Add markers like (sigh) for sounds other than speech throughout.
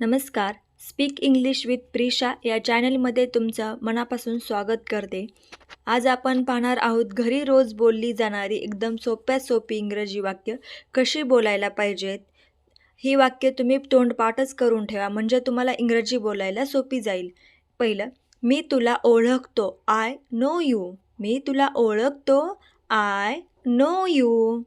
नमस्कार. Speak English with Prisha या चॅनलमध्ये तुमचं मनापासून स्वागत करते. आज आपण पाहणार आहोत घरी रोज बोलली जाणारी एकदम सोप्या सोपी इंग्रजी वाक्य कशी बोलायला पाहिजेत? ही वाक्य तुम्ही तोंडपाठच करून ठेवा म्हणजे तुम्हाला इंग्रजी बोलायला सोपी जाईल. पहिलं मी तुला ओळखतो आय नो यू मी तुला ओळखतो आय नो यू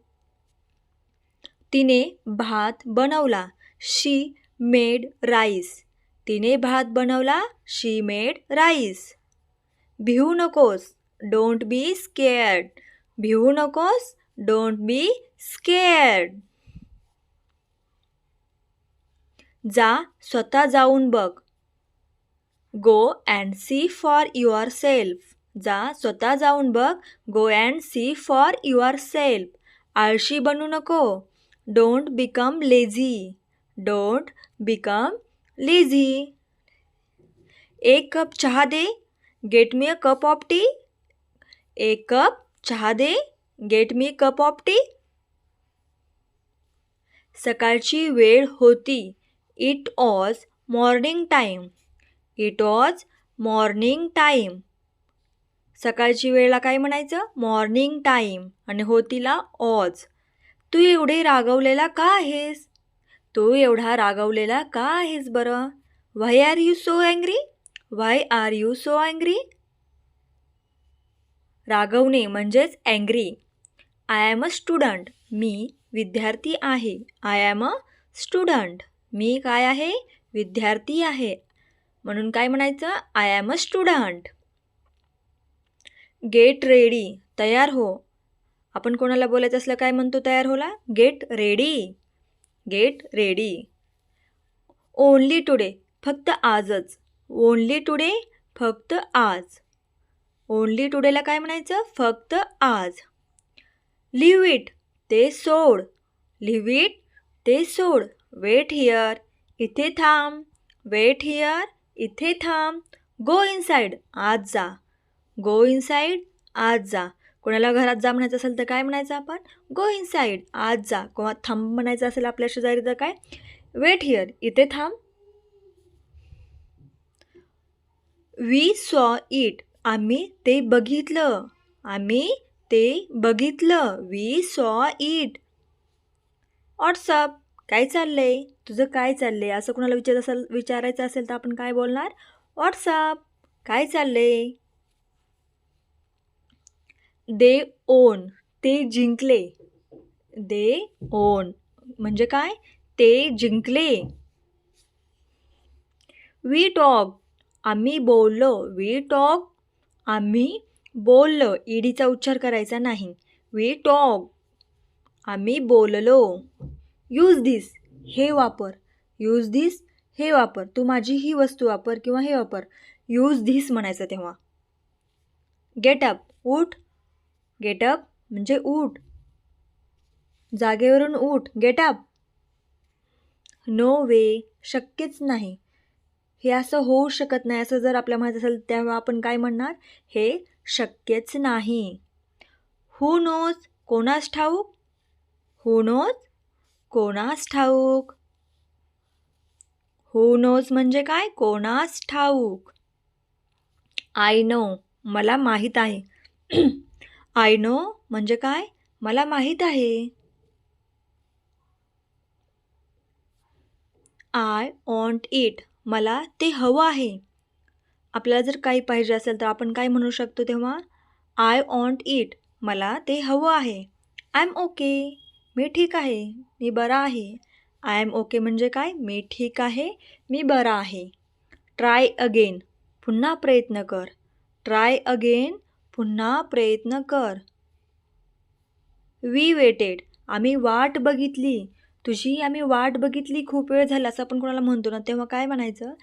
तिने भात बनवला. She made rice. तिने भात बनवला शी मेड राईस. भिवू नकोस डोंट बी स्केअर्ड. भिवू नकोस डोंट बी स्केअर्ड. जा स्वतः जाऊन बघ. Go and see for yourself. जा स्वतः जाऊन बघ. Go and see for yourself. आळशी बनू नको. Don't become lazy. Don't become lazy एक कप चहा दे get me a cup of tea एक कप चहा दे get me cup of tea सकाळची वेळ होती. It was morning time it was morning time सकाळची वेळेला काय म्हणायचं? मॉर्निंग टाईम आणि होतीला ऑज तू एवढे रागवलेला का आहेस? तू एवढा रागवलेला का आहेस बरं? Why are you so angry why are you so angry रागवणे म्हणजेच angry I am a student मी विद्यार्थी आहे. आय ॲम अ स्टुडंट मी काय आहे? विद्यार्थी आहे. म्हणून काय म्हणायचं? I am a student get ready तयार हो. आपण कोणाला बोलायचं असलं काय म्हणतो तयार Hola? Get ready get ready. Only today फक्त आजच. ओनली टुडे फक्त आज. ओनली टुडेला काय म्हणायचं? फक्त आज. लिव इट ते सोड. लिव इट ते सोड. वेट हिअर इथे थांब. वेट हिअर इथे थांब. गो इनसाईड आज जा. गो इनसाईड आज जा. कोणाला घरात जा म्हणायचं असेल तर काय म्हणायचं आपण? गो इनसाईड आज जा. किंवा थांब म्हणायचं असेल आपल्या शेजारी तर काय? वेट हिअर इथे थांब. वी सॉ इट आम्ही ते बघितलं. आम्ही ते बघितलं. वी सॉ इट व्हॉट्सअप काय चाललंय? तुझं काय चाललंय? असं कुणाला विचार असेल विचारायचं असेल तर आपण काय बोलणार? व्हॉट्सअप काय चाललंय? दे ओन ते जिंकले. दे ओन म्हणजे काय? ते जिंकले. वी टॉक आम्ही बोललो. वी टॉक आम्ही बोललो. ईडीचा उच्चार करायचा नाही. वी टॉक आम्ही बोललो. यूज धीस हे वापर. यूज धीस हे वापर. तू माझी ही वस्तू वापर किंवा हे वापर. यूज धिस म्हणायचं तेव्हा. गेट अप उठ. गेट अप म्हणजे उठ. जागेवरून उठ. Get up. No way. शक्यच नाही. हे असं होऊ शकत नाही. असं जर आपल्या माहीत असेल तेव्हा आपण काय म्हणणार? हे शक्यच नाही. हू नोज कोणास ठाऊक? हू नोज कोणास ठाऊक? हू नोज म्हणजे काय? कोणास ठाऊक? आय नो मला माहीत आहे. (clears throat) आय नो म्हणजे काय? मला माहीत आहे. I want it. मला ते हवं आहे. आपल्याला जर काही पाहिजे असेल तर आपण काय म्हणू शकतो तेव्हा? I want it. मला ते हवं आहे. I am okay. मी ठीक आहे. मी बरा आहे. आय एम ओके म्हणजे काय? मी ठीक आहे. मी बरा आहे. Try again. पुन्हा प्रयत्न कर. Try again. पुन्हा प्रयत्न कर. वी वेटेड आम्ही वाट बघितली. तुझी आम्ही वाट बघितली खूप वेळ झाला असं आपण कोणाला म्हणतो ना तेव्हा काय म्हणायचं?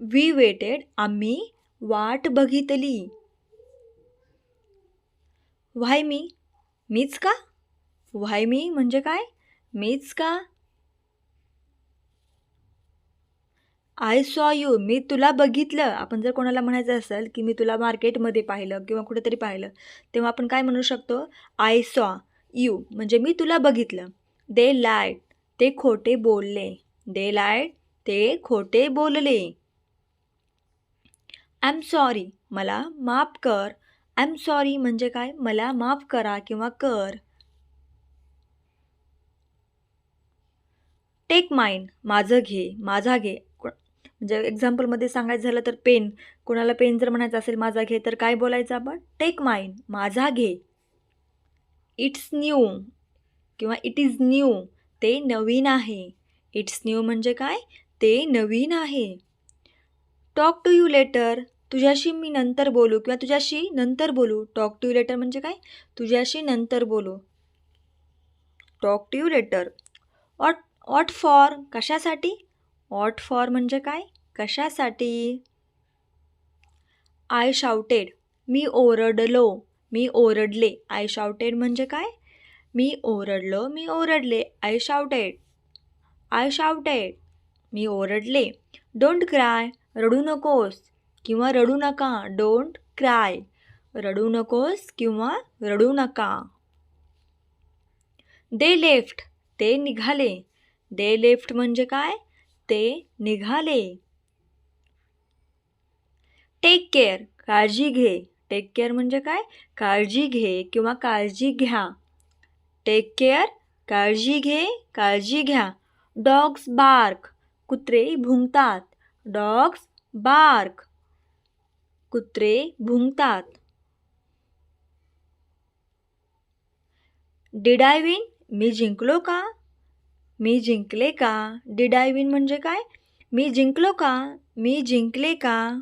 वी वेटेड आम्ही वाट बघितली. व्हाय मी मीच का? व्हाय मी म्हणजे काय? मीच का? आय सॉ यू मी तुला बघितलं. आपण जर कोणाला म्हणायचं असेल की मी तुला मार्केटमध्ये पाहिलं किंवा कुठेतरी पाहिलं तेव्हा आपण काय म्हणू शकतो? आय सॉ यू म्हणजे मी तुला बघितलं. दे लायट ते खोटे बोलले. दे लायट ते खोटे बोलले. आय एम सॉरी मला माफ कर. आय एम सॉरी म्हणजे काय? मला माफ करा किंवा कर. टेक माईन माझं घे. माझा घे. म्हणजे एक्झाम्पलमध्ये सांगायचं झालं तर पेन कोणाला पेन जर म्हणायचं असेल माझा घे तर काय बोलायचं आपण? टेक माइन माझा घे. इट्स न्यू किंवा इट इज न्यू ते नवीन आहे. इट्स न्यू म्हणजे काय? ते नवीन आहे. टॉक टू यू लेटर तुझ्याशी मी नंतर बोलू. किंवा तुझ्याशी नंतर बोलू. टॉक टू यू लेटर म्हणजे काय? तुझ्याशी नंतर बोलू. Talk to you later what what for कशासाठी? ऑट फॉर म्हणजे काय? कशासाठी? आय शाउटेड मी ओरडलो. मी ओरडले. आय शाउटेड म्हणजे काय? मी ओरडलो. मी ओरडले. आय शाउटेड आय शाउटेड मी ओरडले. डोंट क्राय रडू नकोस. किंवा रडू नका. डोंट क्राय रडू नकोस किंवा रडू नका. दे लेफ्ट ते निघाले. दे लेफ्ट म्हणजे काय? ते निघाले. टेक केअर काळजी घे. टेक केअर म्हणजे काय? काळजी घे किंवा काळजी घ्या. टेक केअर काळजी घे. काळजी घ्या. डॉग्स बार्क कुत्रे भुंकतात. डॉग्स बार्क कुत्रे भुंकतात. डिड आय विन मी जिंकलो का? मी जिंकले का? डिड आय विन म्हणजे काय? मी जिंकलो का? मी जिंकले का?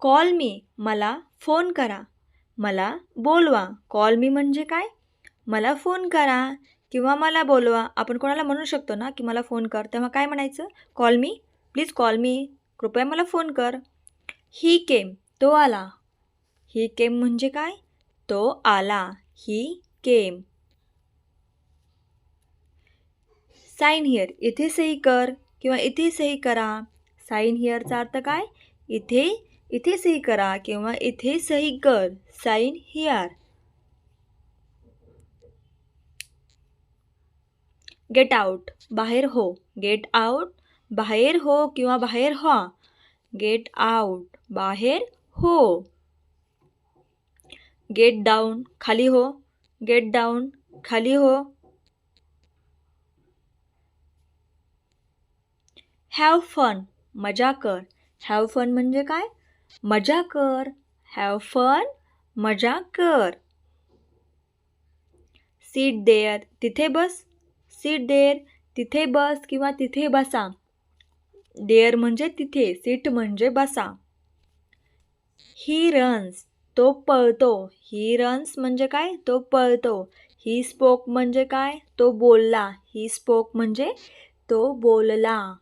कॉल मी मला फोन करा. मला बोलवा. कॉल मी म्हणजे काय? मला फोन करा किंवा मला बोलवा. आपण कोणाला म्हणू शकतो ना की मला फोन कर. तेव्हा काय म्हणायचं? Call me please call me कृपया मला फोन कर. ही केम तो आला. ही केम म्हणजे काय? तो आला. ही केम साईन हिअर इथे सही कर किंवा इथे सही करा. साईन हिअरचा अर्थ काय? इथे इथे सही करा किंवा इथे सही कर. साईन हिअर गेट आउट बाहेर हो. गेट आउट बाहेर हो किंवा बाहेर व्हा गेट आउट बाहेर हो. गेट डाउन, खाली हो। गेट डाउन, खाली हो। हॅव फन मज़ा कर। हॅव फन म्हणजे काय? मज़ा कर। हॅव फन मज़ा कर। सीट देअर तिथे बस। सीट देअर तिथे बस किंवा तिथे बसा। देअर म्हणजे तिथे सीट म्हणजे बसा। ही रन्स तो पळतो. ही रन्स म्हणजे काय? तो पळतो. ही स्पोक म्हणजे काय? तो बोलला. ही स्पोक म्हणजे तो बोलला.